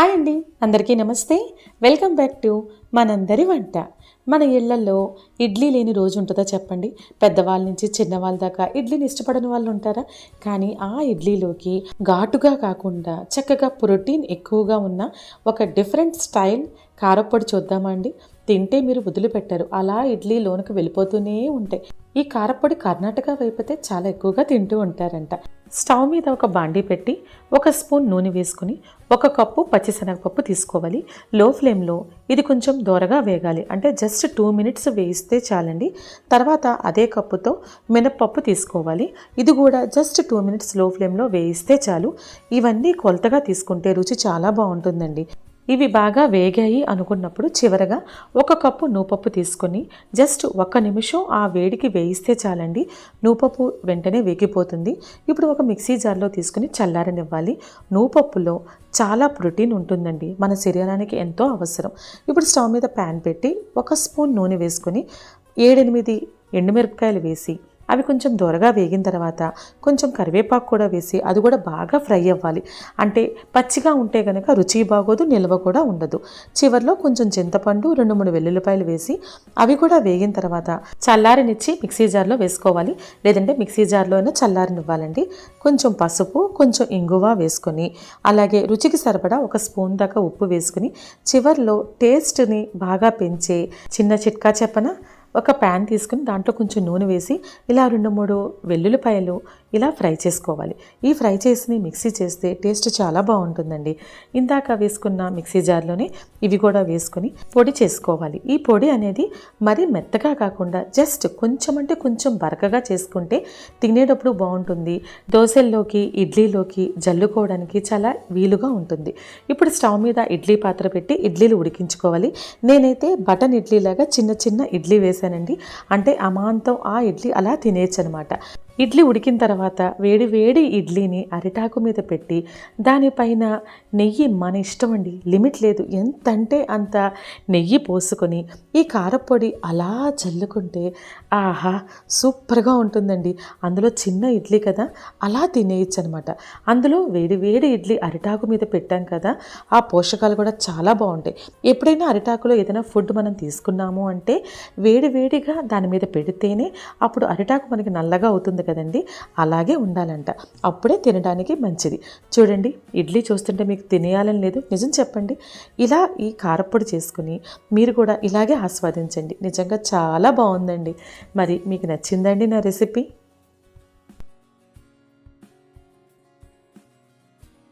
Hi అండి అందరికీ నమస్తే. వెల్కమ్ బ్యాక్ టు మనందరి వంట. మన ఇళ్ళలో ఇడ్లీ లేని రోజు ఉంటుందా చెప్పండి? పెద్దవాళ్ళ నుంచి చిన్నవాళ్ళ దాకా ఇడ్లీని ఇష్టపడని వాళ్ళు ఉంటారా? కానీ ఆ ఇడ్లీలోకి ఘాటుగా కాకుండా చక్కగా ప్రోటీన్ ఎక్కువగా ఉన్న ఒక డిఫరెంట్ స్టైల్ కారప్పొడి చూద్దామా అండి తింటే మీరు వదిలిపెట్టారు. అలా ఇడ్లీ లోనికి వెళ్ళిపోతూనే ఉంటాయి ఈ కారప్పొడి కర్ణాటక వైపుతే చాలా ఎక్కువగా తింటూ ఉంటారంట. స్టవ్ మీద ఒక బాండీ పెట్టి ఒక స్పూన్ నూనె వేసుకుని ఒక కప్పు పచ్చిశనగపప్పు తీసుకోవాలి. లో ఫ్లేమ్లో ఇది కొంచెం దోరగా వేగాలి. అంటే జస్ట్ టూ మినిట్స్ వేయిస్తే చాలండి. తర్వాత అదే కప్పుతో మినప్పప్పు తీసుకోవాలి. ఇది కూడా జస్ట్ టూ మినిట్స్లో ఫ్లేమ్లో వేయిస్తే చాలు. ఇవన్నీ కొలతగా తీసుకుంటే రుచి చాలా బాగుంటుందండి. ఇవి బాగా వేగాయి అనుకున్నప్పుడు చివరగా ఒక కప్పు నూపప్పు తీసుకొని జస్ట్ ఒక్క నిమిషం ఆ వేడికి వేయిస్తే చాలండి. నూపప్పు వెంటనే వేగిపోతుంది. ఇప్పుడు ఒక మిక్సీ జార్లో తీసుకుని చల్లారనివ్వాలి. నూపప్పులో చాలా ప్రోటీన్ ఉంటుందండి. మన శరీరానికి ఎంతో అవసరం. ఇప్పుడు స్టవ్ మీద ప్యాన్ పెట్టి ఒక స్పూన్ నూనె వేసుకొని ఏడెనిమిది ఎండుమిరపకాయలు వేసి అవి కొంచెం దూరగా వేగిన తర్వాత కొంచెం కరివేపాకు కూడా వేసి అది కూడా బాగా ఫ్రై అవ్వాలి. అంటే పచ్చిగా ఉంటే కనుక రుచి బాగోదు నిల్వ కూడా ఉండదు. చివరిలో కొంచెం చింతపండు రెండు మూడు వెల్లుల్లిపాయలు వేసి అవి కూడా వేగిన తర్వాత చల్లారినిచ్చి మిక్సీ జార్లో వేసుకోవాలి. లేదంటే మిక్సీ జార్లో అయినా చల్లారనివ్వాలండి. కొంచెం పసుపు కొంచెం ఇంగువ వేసుకొని అలాగే రుచికి సరిపడా ఒక స్పూన్ దాకా ఉప్పు వేసుకుని చివరిలో టేస్ట్ని బాగా పెంచే చిన్న చిట్కా చెప్పన? ఒక ప్యాన్ తీసుకుని దాంట్లో కొంచెం నూనె వేసి ఇలా రెండు మూడు వెల్లుల్లిపాయలు ఇలా ఫ్రై చేసుకోవాలి. ఈ ఫ్రై చేసి మిక్సీ చేస్తే టేస్ట్ చాలా బాగుంటుందండి. ఇందాక వేసుకున్న మిక్సీ జార్లోనే ఇవి కూడా వేసుకొని పొడి చేసుకోవాలి. ఈ పొడి అనేది మరీ మెత్తగా కాకుండా జస్ట్ కొంచెం అంటే కొంచెం బరకగా చేసుకుంటే తినేటప్పుడు బాగుంటుంది. దోశల్లోకి ఇడ్లీలోకి జల్లుకోవడానికి చాలా వీలుగా ఉంటుంది. ఇప్పుడు స్టవ్ మీద ఇడ్లీ పాత్ర పెట్టి ఇడ్లీలు ఉడికించుకోవాలి. నేనైతే బటన్ ఇడ్లీ లాగా చిన్న చిన్న ఇడ్లీ చేశానండి. అంటే అమాంతం ఆ ఇడ్లీ అలా తినేయచ్చు అనమాట ఇడ్లీ ఉడికిన తర్వాత వేడి వేడి ఇడ్లీని అరిటాకు మీద పెట్టి దానిపైన నెయ్యి మన ఇష్టం అండి. లిమిట్ లేదు. ఎంత అంటే అంత నెయ్యి పోసుకొని ఈ కారపొడి అలా చల్లుకుంటే ఆహా సూపర్గా ఉంటుందండి. అందులో చిన్న ఇడ్లీ కదా అలా తినేయచ్చు అనమాట అందులో వేడి వేడి ఇడ్లీ అరిటాకు మీద పెట్టాం కదా ఆ పోషకాలు కూడా చాలా బాగుంటాయి. ఎప్పుడైనా అరిటాకులో ఏదైనా ఫుడ్ మనం తీసుకున్నాము అంటే వేడి వేడిగా దాని మీద పెడితేనే అప్పుడు అరిటాకు మనకి నల్లగా అవుతుంది కదండి? అలాగే ఉండాలంట. అప్పుడే తినడానికి మంచిది. చూడండి ఇడ్లీ చూస్తుంటే మీకు తినేయాలని లేదు. నిజం చెప్పండి. ఇలా ఈ కారప్పొడి చేసుకుని మీరు కూడా ఇలాగే ఆస్వాదించండి. నిజంగా చాలా బాగుందండి. మరి మీకు నచ్చిందండి నా రెసిపీ?